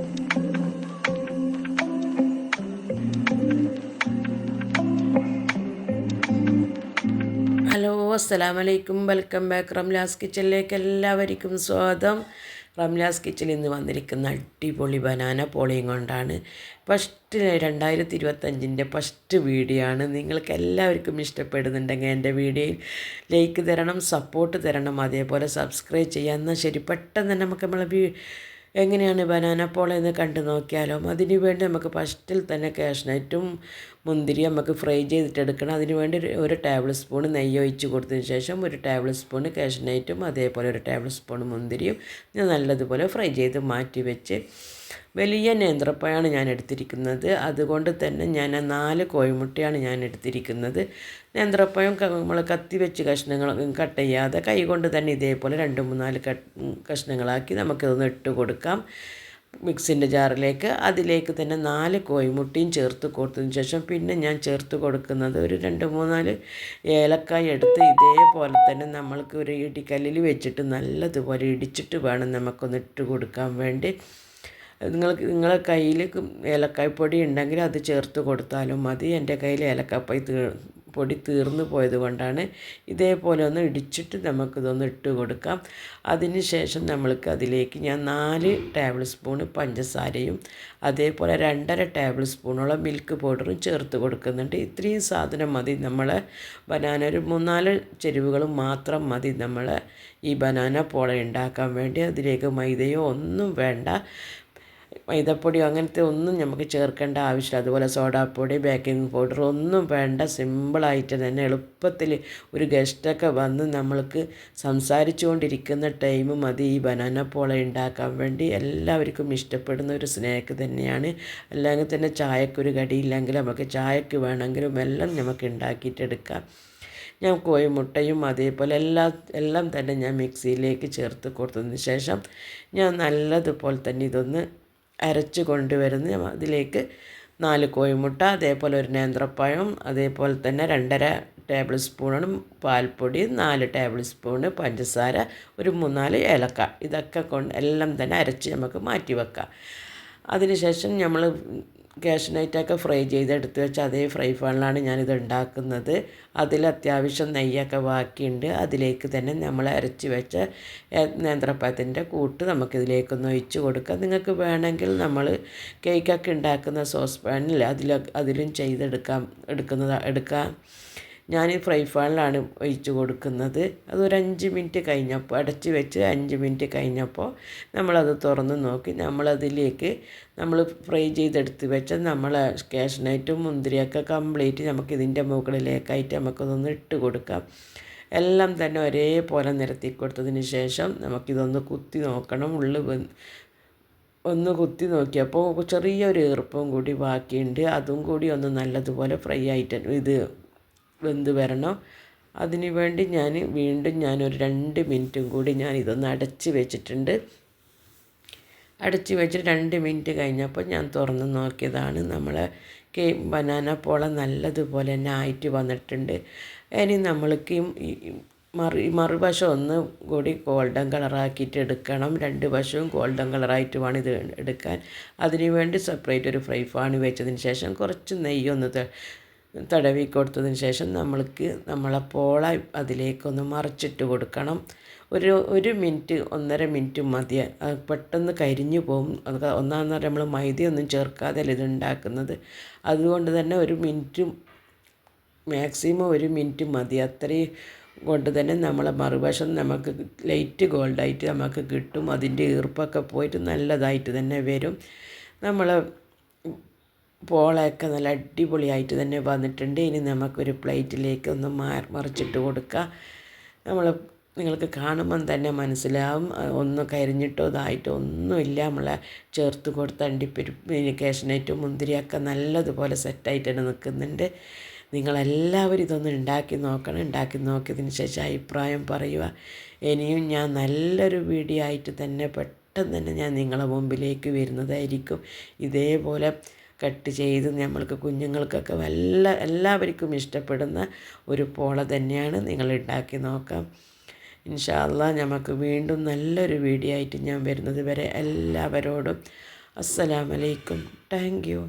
Hello അസ്സലാം വലൈക്കും welcome back Ramla's കിച്ചണിലേക്ക് എല്ലാവർക്കും സ്വാഗതം. റംലാസ് കിച്ചണിൽ നിന്ന് വന്നിരിക്കുന്ന അടിപൊളി ബനാന പോളിയും കൊണ്ടാണ്. ഫസ്റ്റ് രണ്ടായിരത്തി ഇരുപത്തഞ്ചിന്റെ ഫസ്റ്റ് വീഡിയോ ആണ് നിങ്ങൾക്ക് എല്ലാവർക്കും ഇഷ്ടപ്പെടുന്നുണ്ടെങ്കിൽ എന്റെ വീഡിയോയിൽ ലൈക്ക് തരണം സപ്പോർട്ട് തരണം അതേപോലെ സബ്സ്ക്രൈബ് ചെയ്യാം. എന്നാൽ ശരി പെട്ടെന്ന് തന്നെ നമുക്ക് നമ്മളെ എങ്ങനെയാണ് ബനാന പോള എന്ന് കണ്ടു നോക്കിയാലോ. അതിന് വേണ്ടി നമുക്ക് ഫസ്റ്റിൽ തന്നെ കാഷ്നറ്റും മുന്തിരി നമുക്ക് ഫ്രൈ ചെയ്തിട്ടെടുക്കണം. അതിന് വേണ്ടി ഒരു- ടേബിൾ സ്പൂൺ നെയ്യ് ഒഴിച്ച് കൊടുത്തതിന് ശേഷം ഒരു ടേബിൾ സ്പൂൺ കാഷ്നറ്റും അതേപോലെ ഒരു ടേബിൾ സ്പൂൺ മുന്തിരിയും ഞാൻ നല്ലതുപോലെ ഫ്രൈ ചെയ്ത് മാറ്റി വെച്ച് വലിയ നേന്ത്രപ്പഴമാണ് ഞാൻ എടുത്തിരിക്കുന്നത് അതുകൊണ്ട് തന്നെ ഞാൻ നാല് കോഴിമുട്ടയാണ് ഞാൻ എടുത്തിരിക്കുന്നത് നേന്ത്രപ്പഴം നമ്മൾ കത്തി വെച്ച് കഷ്ണങ്ങൾ കട്ട് ചെയ്യാതെ കൈകൊണ്ട് തന്നെ ഇതേപോലെ രണ്ട് മൂന്നാൽ കഷ്ണങ്ങളാക്കി നമുക്കിതൊന്ന് ഇട്ട് കൊടുക്കാം. മിക്സിന്റെ ജാറിലേക്ക്. അതിലേക്ക് തന്നെ നാല് കോഴിമുട്ടയും ചേർത്ത് കൊടുത്തതിന് ശേഷം പിന്നെ ഞാൻ ചേർത്ത് കൊടുക്കുന്നത് ഒരു രണ്ട് മൂന്നാൽ ഏലക്കായ എടുത്ത് ഇതേപോലെ തന്നെ നമ്മൾക്ക് ഒരു ഇടിക്കല്ലിൽ വെച്ചിട്ട് നല്ലതുപോലെ ഇടിച്ചിട്ട് വേണം നമുക്കൊന്ന് ഇട്ട് കൊടുക്കാൻ വേണ്ടി. നിങ്ങൾക്ക് നിങ്ങളെ കയ്യിൽ ഏലക്കായ്പ്പൊടി ഉണ്ടെങ്കിൽ അത് ചേർത്ത് കൊടുത്താലും മതി. എന്റെ കയ്യിൽ ഏലക്കാപ്പൊടി തീ പൊടി തീർന്നു പോയത് കൊണ്ടാണ് ഇതേപോലെ ഒന്ന് ഇടിച്ചിട്ട് നമുക്കിതൊന്ന് ഇട്ട് കൊടുക്കാം. അതിന് ശേഷം നമ്മൾക്ക് അതിലേക്ക് ഞാൻ നാല് ടേബിൾ സ്പൂൺ പഞ്ചസാരയും അതേപോലെ രണ്ടര ടേബിൾ സ്പൂണോളം മിൽക്ക് പൗഡറും ചേർത്ത് കൊടുക്കുന്നുണ്ട്. ഇത്രയും സാധനം മതി നമ്മൾ ബനാന. ഒരു മൂന്നാൽ ചെരുവുകൾ മാത്രം മതി നമ്മൾ ഈ ബനാന പോള ഉണ്ടാക്കാൻ വേണ്ടി. അതിലേക്ക് മൈദയോ ഒന്നും വേണ്ട. മൈദപ്പൊടിയോ അങ്ങനത്തെ ഒന്നും നമുക്ക് ചേർക്കേണ്ട ആവശ്യമില്ല. അതുപോലെ സോഡാപ്പൊടി ബേക്കിംഗ് പൗഡർ ഒന്നും വേണ്ട. സിമ്പിളായിട്ട് തന്നെ എളുപ്പത്തിൽ ഒരു ഗസ്റ്റൊക്കെ വന്ന് നമ്മൾക്ക് സംസാരിച്ചു കൊണ്ടിരിക്കുന്ന ടൈം മതി. ഈ ബനാന പോള ഉണ്ടാക്കാൻ വേണ്ടി എല്ലാവർക്കും ഇഷ്ടപ്പെടുന്ന ഒരു സ്നാക്ക് തന്നെയാണ്. അല്ലെങ്കിൽ തന്നെ ചായക്കൊരു കടിയില്ലെങ്കിൽ നമുക്ക് ചായക്ക് വേണമെങ്കിലും എല്ലാം നമുക്ക് ഉണ്ടാക്കിയിട്ടെടുക്കാം ഞാൻ കോഴിമുട്ടയും അതേപോലെ എല്ലാ എല്ലാം തന്നെ ഞാൻ മിക്സിയിലേക്ക് ചേർത്ത് കൊടുത്തതിന് ശേഷം ഞാൻ നല്ലതുപോലെ തന്നെ ഇതൊന്ന് അരച്ച് കൊണ്ടുവരുന്ന. അതിലേക്ക് നാല് കോഴിമുട്ട അതേപോലെ ഒരു നേന്ത്രപ്പഴം അതേപോലെ തന്നെ രണ്ടര ടേബിൾ സ്പൂണും പാൽപ്പൊടി നാല് ടേബിൾ സ്പൂണ് പഞ്ചസാര ഒരു മൂന്നാൽ ഏലക്ക. ഇതൊക്കെ കൊണ്ട് എല്ലാം തന്നെ അരച്ച് നമുക്ക് മാറ്റി വെക്കാം. അതിനുശേഷം നമ്മൾ കാഷ്നൈറ്റൊക്കെ ഫ്രൈ ചെയ്തെടുത്ത് വെച്ച് അതേ ഫ്രൈ പാനിലാണ് ഞാനിത് ഉണ്ടാക്കുന്നത്. അതിൽ അത്യാവശ്യം നെയ്യൊക്കെ ബാക്കിയുണ്ട്. അതിലേക്ക് തന്നെ നമ്മൾ അരച്ച് വെച്ച നേന്ത്രപ്പഴത്തിന്റെ കൂട്ട് നമുക്കിതിലേക്കൊന്ന് ഒഴിച്ച് കൊടുക്കാം. നിങ്ങൾക്ക് വേണമെങ്കിൽ നമ്മൾ കേക്കൊക്കെ ഉണ്ടാക്കുന്ന സോസ് പാനിൽ അതിലും ചെയ്തെടുക്കാം എടുക്കുന്നത് എടുക്കാം. ഞാൻ ഫ്രൈ പാനിലാണ് ഒഴിച്ച് കൊടുക്കുന്നത്. അതൊരു അഞ്ച് മിനിറ്റ് കഴിഞ്ഞപ്പോൾ അടച്ച് വെച്ച് അഞ്ച് മിനിറ്റ് കഴിഞ്ഞപ്പോൾ നമ്മളത് തുറന്ന് നോക്കി. നമ്മളതിലേക്ക് നമ്മൾ ഫ്രൈ ചെയ്തെടുത്ത് വെച്ച നമ്മൾ കാഷ്നൈറ്റും മുന്തിരിയൊക്കെ കംപ്ലീറ്റ് നമുക്ക് ഇതിന്റെ മുകളിലേക്കായിട്ട് നമുക്കതൊന്ന് ഇട്ട് കൊടുക്കാം. എല്ലാം തന്നെ ഒരേപോലെ നിരത്തി കൊടുത്തതിന് ശേഷം നമുക്കിതൊന്ന് കുത്തി നോക്കണം. ഉള്ളു ഒന്ന് കുത്തി നോക്കിയപ്പോൾ ചെറിയൊരു ഈർപ്പം കൂടി ബാക്കിയുണ്ട്. അതും കൂടി ഒന്ന് നല്ലതുപോലെ ഫ്രൈ ആയിട്ട് ഇത് വെന്ത് വരണം. അതിന് വേണ്ടി ഞാൻ വീണ്ടും ഞാനൊരു രണ്ട് മിനിറ്റും കൂടി ഞാൻ ഇതൊന്ന് അടച്ച് വെച്ചിട്ടുണ്ട്. അടച്ച് വെച്ചിട്ട് രണ്ട് മിനിറ്റ് കഴിഞ്ഞപ്പോൾ ഞാൻ തുറന്ന് നോക്കിയതാണ് നമ്മൾ കേ ബനാന പോള നല്ലതുപോലെ തന്നെ ആയിട്ട് വന്നിട്ടുണ്ട്. ഇനി നമ്മൾക്ക് മറു മറുവശം ഒന്ന് കൂടി ഗോൾഡൻ കളറാക്കിയിട്ട് എടുക്കണം. രണ്ട് വശവും ഗോൾഡൻ കളറായിട്ട് വേണം ഇത് എടുക്കാൻ. അതിനുവേണ്ടി സെപ്പറേറ്റ് ഒരു ഫ്രൈ പാൻ വെച്ചതിന് ശേഷം കുറച്ച് നെയ്യൊന്ന് തടവി കൊടുത്തതിന് ശേഷം നമ്മൾക്ക് നമ്മളെ പോള അതിലേക്കൊന്ന് മറിച്ചിട്ട് കൊടുക്കണം. ഒരു ഒരു മിനിറ്റ് ഒന്നര മിനിറ്റ് മതി. പെട്ടെന്ന് കരിഞ്ഞു പോകും. അത് ഒന്നാമെന്ന് പറഞ്ഞാൽ നമ്മൾ മൈദയൊന്നും ചേർക്കാതെ ഇത് ഉണ്ടാക്കുന്നത്. അതുകൊണ്ട് തന്നെ ഒരു മിനിറ്റ് മാക്സിമം ഒരു മിനിറ്റ് മതി. അത്രയും കൊണ്ട് തന്നെ നമ്മളെ മറുവശം നമുക്ക് ലൈറ്റ് ഗോൾഡായിട്ട് നമുക്ക് കിട്ടും. അതിന്റെ ഈർപ്പൊക്കെ പോയിട്ട് നല്ലതായിട്ട് തന്നെ വരും. നമ്മൾ പോളയൊക്കെ നല്ല അടിപൊളിയായിട്ട് തന്നെ വന്നിട്ടുണ്ട്. ഇനി നമുക്കൊരു പ്ലേറ്റിലേക്ക് ഒന്ന് മാ- മറിച്ചിട്ട് കൊടുക്കുക നമ്മൾ നിങ്ങൾക്ക് കാണുമ്പം തന്നെ മനസ്സിലാവും. ഒന്നും കരിഞ്ഞിട്ടോ ഇതായിട്ടോ ഒന്നുമില്ല. നമ്മളെ ചേർത്ത് കൊടുത്ത അണ്ടിപ്പരിപ്പ് കേശനേറ്റവും മുന്തിരിയൊക്കെ നല്ലതുപോലെ സെറ്റായിട്ട് തന്നെ നിൽക്കുന്നുണ്ട്. നിങ്ങളെല്ലാവരും ഇതൊന്ന് ഉണ്ടാക്കി നോക്കണം. ഉണ്ടാക്കി നോക്കിയതിന് ശേഷം അഭിപ്രായം പറയുക. ഇനിയും ഞാൻ നല്ലൊരു വീഡിയോ ആയിട്ട് തന്നെ പെട്ടെന്ന് തന്നെ ഞാൻ നിങ്ങളെ മുമ്പിലേക്ക് വരുന്നതായിരിക്കും. ഇതേപോലെ കട്ട് ചെയ്ത് നമ്മൾക്ക് കുഞ്ഞുങ്ങൾക്കൊക്കെ വല്ല എല്ലാവർക്കും ഇഷ്ടപ്പെടുന്ന ഒരു പോള തന്നെയാണ് നിങ്ങൾ ഉണ്ടാക്കി നോക്കാം. ഇൻഷാല്ല നമുക്ക് വീണ്ടും നല്ലൊരു വീഡിയോ ആയിട്ട് ഞാൻ വരുന്നത് വരെ എല്ലാവരോടും അസ്സലാമലൈക്കും. Thank you.